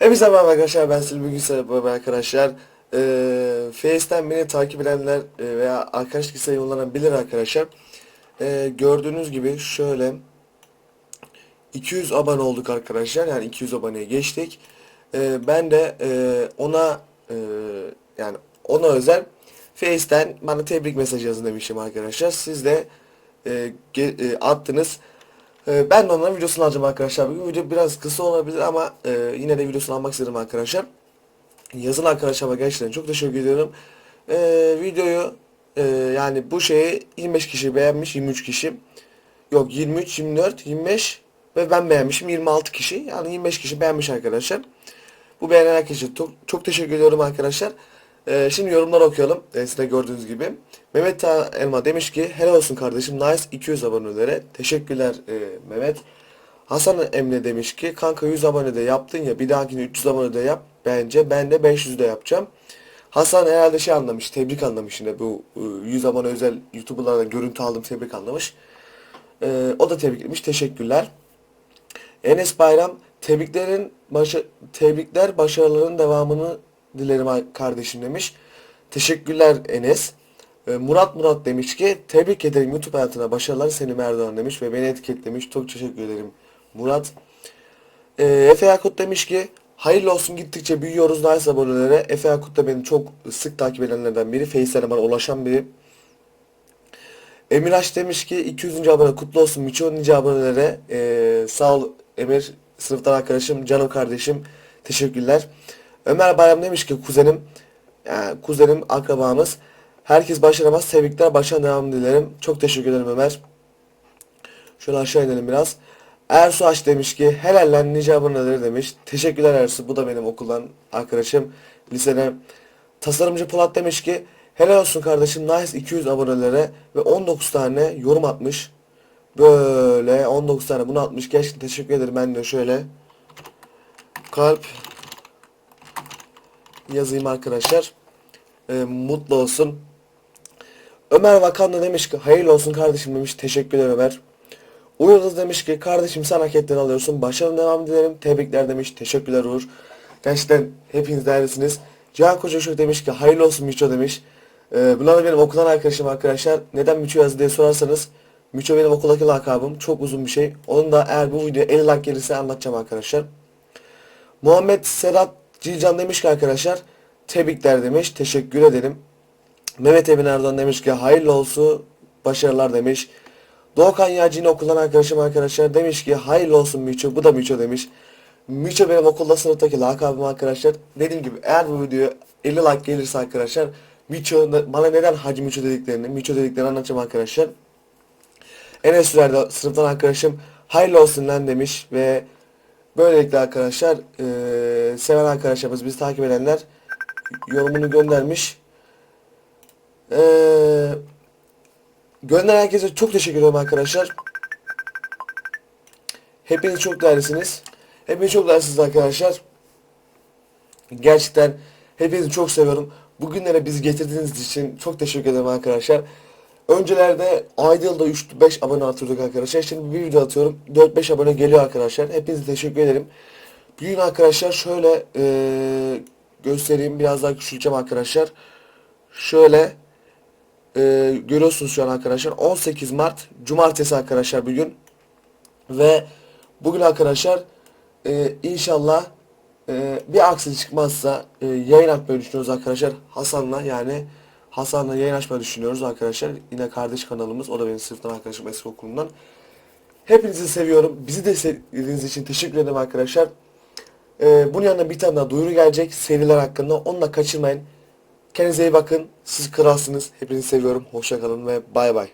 Hepinize merhaba arkadaşlar ben Silvi Gülsel baba arkadaşlar. Ee, Face'ten beni takip edenler e, veya arkadaşlık isteği kullanan bilir arkadaşlar. Ee, gördüğünüz gibi şöyle 200 abone olduk arkadaşlar. Yani 200 aboneye geçtik. Ee, ben de e, ona e, yani ona özel Face'ten bana tebrik mesajı yazın demişim arkadaşlar. Siz de e, e, attınız. Ee, ben de onların videosunu alacağım arkadaşlar. Bugün video biraz kısa olabilir ama e, yine de videosunu almak istedim arkadaşlar. Yazın arkadaşlarıma gerçekten çok teşekkür ediyorum. Ee, videoyu e, yani bu şeyi 25 kişi beğenmiş 23 kişi. Yok 23, 24, 25 ve ben beğenmişim 26 kişi. Yani 25 kişi beğenmiş arkadaşlar. Bu beğenen herkese çok, çok teşekkür ediyorum arkadaşlar. Ee, şimdi yorumları okuyalım. Ee, siz de gördüğünüz gibi. Mehmet Ta Elma demiş ki helal olsun kardeşim nice 200 abonelere. Teşekkürler e, Mehmet. Hasan Emre demiş ki kanka 100 abonede yaptın ya bir dahakine 300 abonede yap bence ben de 500 de yapacağım. Hasan herhalde şey anlamış tebrik anlamış yine bu e, 100 abone özel YouTuber'lardan görüntü aldım tebrik anlamış. Ee, o da tebrik etmiş teşekkürler. Enes Bayram tebriklerin başa tebrikler başarıların devamını dilerim kardeşim demiş. Teşekkürler Enes. Ee, Murat Murat demiş ki tebrik ederim YouTube hayatına başarılar seni Merdan demiş ve beni etiketlemiş. Çok teşekkür ederim Murat. Ee, Efe Yakut demiş ki hayırlı olsun gittikçe büyüyoruz nice abonelere. Efe Yakut da beni çok sık takip edenlerden biri. Face'lerine bana ulaşan biri. Emir Aş demiş ki 200. abone kutlu olsun Miço nice abonelere. Ee, sağ ol Emir sınıftan arkadaşım canım kardeşim teşekkürler. Ömer Bayram demiş ki kuzenim yani kuzenim akrabamız herkes başaramaz tebrikler başarı devam dilerim. Çok teşekkür ederim Ömer. Şöyle aşağı inelim biraz. Ersu Aş demiş ki helal lan nice aboneleri demiş. Teşekkürler Ersu bu da benim okuldan arkadaşım lisede. Tasarımcı Polat demiş ki helal olsun kardeşim nice 200 abonelere ve 19 tane yorum atmış. Böyle 19 tane bunu atmış. Gerçekten teşekkür ederim ben de şöyle kalp yazayım arkadaşlar. Ee, mutlu olsun. Ömer Vakan da demiş ki hayırlı olsun kardeşim demiş. Teşekkürler Ömer. Uğur demiş ki kardeşim sen hak alıyorsun. Başarılı devam dilerim. Tebrikler demiş. Teşekkürler Uğur. Gerçekten hepiniz değerlisiniz. Cihan Kocaşuk demiş ki hayırlı olsun Miço demiş. Ee, bunlar da benim okuldan arkadaşım arkadaşlar. Neden Miço yazdı diye sorarsanız Miço benim okuldaki lakabım. Çok uzun bir şey. Onun da eğer bu video 50 like gelirse anlatacağım arkadaşlar. Muhammed Sedat Cilcan demiş ki arkadaşlar tebrikler demiş. Teşekkür ederim. Mehmet Emin Erdoğan demiş ki hayırlı olsun başarılar demiş. Doğukan Yağcı'nın okuldan arkadaşım arkadaşlar demiş ki hayırlı olsun Miço. Bu da Miço demiş. Miço benim okulda sınıftaki lakabım arkadaşlar. Dediğim gibi eğer bu video 50 like gelirse arkadaşlar Miço bana neden Hacı Miço dediklerini, Miço dediklerini anlatacağım arkadaşlar. Enes Sürer de sınıftan arkadaşım hayırlı olsun lan demiş ve böylelikle arkadaşlar eee, seven arkadaşlarımız bizi takip edenler yorumunu göndermiş. Eee gönderen herkese çok teşekkür ederim arkadaşlar. Hepiniz çok değerlisiniz. Hepiniz çok değerlisiniz arkadaşlar. Gerçekten hepinizi çok seviyorum. Bugünlere bizi getirdiğiniz için çok teşekkür ederim arkadaşlar. Öncelerde ayda yılda 3-5 abone atıyorduk arkadaşlar. Şimdi bir video atıyorum. 4-5 abone geliyor arkadaşlar. Hepinize teşekkür ederim. Bugün arkadaşlar şöyle eee, göstereyim. Biraz daha küçülteceğim arkadaşlar. Şöyle eee, görüyorsunuz şu an arkadaşlar. 18 Mart Cumartesi arkadaşlar bugün. Ve bugün arkadaşlar eee, inşallah eee, bir aksilik çıkmazsa eee, yayın atmayı düşünüyoruz arkadaşlar. Hasan'la yani Hasan'la yayın açmayı düşünüyoruz arkadaşlar. Yine kardeş kanalımız. O da benim sınıftan arkadaşım eski okulumdan. Hepinizi seviyorum. Bizi de sevdiğiniz için teşekkür ederim arkadaşlar. Ee, bunun yanında bir tane daha duyuru gelecek seriler hakkında. Onu da kaçırmayın. Kendinize iyi bakın. Siz kralsınız. Hepinizi seviyorum. Hoşça kalın ve bay bay.